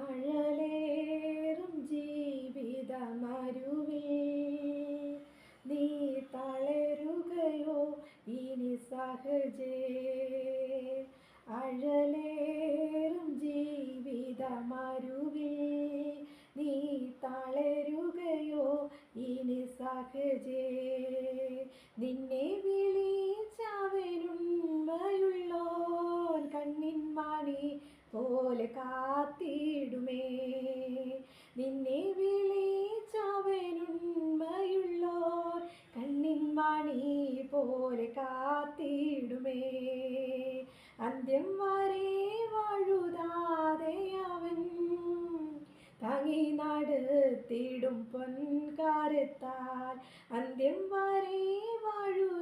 അഴലേറും ജീവിതമരുവിൽ നീ തളരുകയോ ഇനി സഹജേ. അഴലേറും ജീവിതമരുവിൽ നീ തളരുകയോ ഇനി സഹജേ. നിന്നെ വിളിച്ചവനുണ്മയുള്ളോൻ പോലെ കാത്തിടുമേ. നിന്നെ വിളിച്ചവനുണ്മയുള്ളോ കണ്ണിൻ മണി പോലെ കാത്തിടുമേ. അന്ത്യം വരെ വഴുതാതെ അവൻ തങ്ങി നടത്തിടും പൊൻകാരത്താൽ. അന്ത്യം വരെ വഴുതാതെ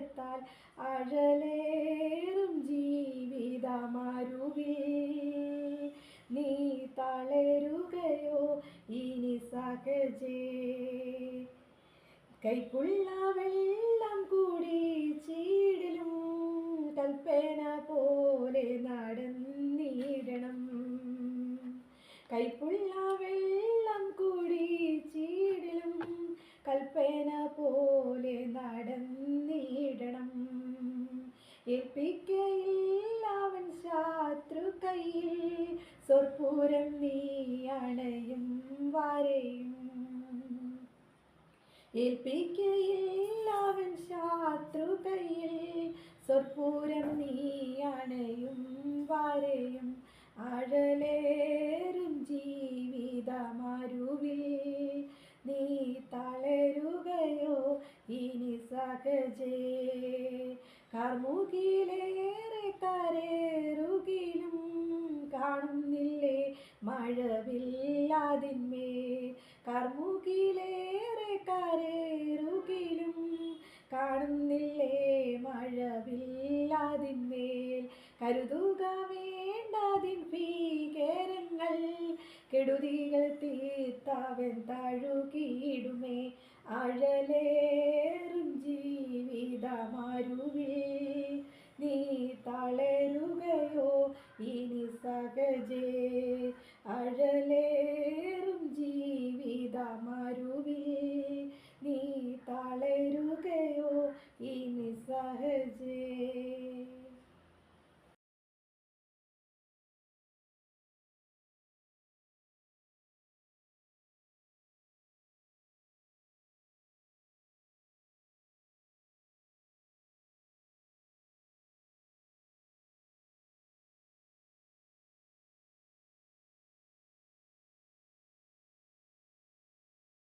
പൊൻകാരത്താൽ അഴലേറും ജീവിതമരുവിൽ. നീ തളരുകയോ ഇനി സഹജേ. കൈക്കുള്ള വെള്ളം കൂടി ചീടിലും കൽപ്പന പോലെ നടന്നിടണം. കൈപ്പുള്ള വെള്ളം കൂടി ചീടിലും കൽപ്പന സ്വർപ്പൂരം നീ അണയും വരയും. ഏൽപ്പിക്കയില്ലാവൻ ശാത്രു കയ്യിൽ സ്വർപ്പൂരം നീ അണയും വരയും. അഴലേറും ജീവിതമരുവിൽ നീ തളരുകയോ ഇനി സഹജേ. കർമുകിലേറെ കരേറുകിലും മഴവില്ലാതിന്മേൽ കർമുകിലേറെ കരേറുകിലും കാണുന്നില്ലേ മഴവില്ലാതിന്മേൽ കരുതുക വേണ്ടതിൻ ഭീകരങ്ങൾ കെടുതികൾ തീർത്താവൻ തഴുകിയിടുമേ അഴലേറും അഴലേറും ജീവിതമരുവിൽ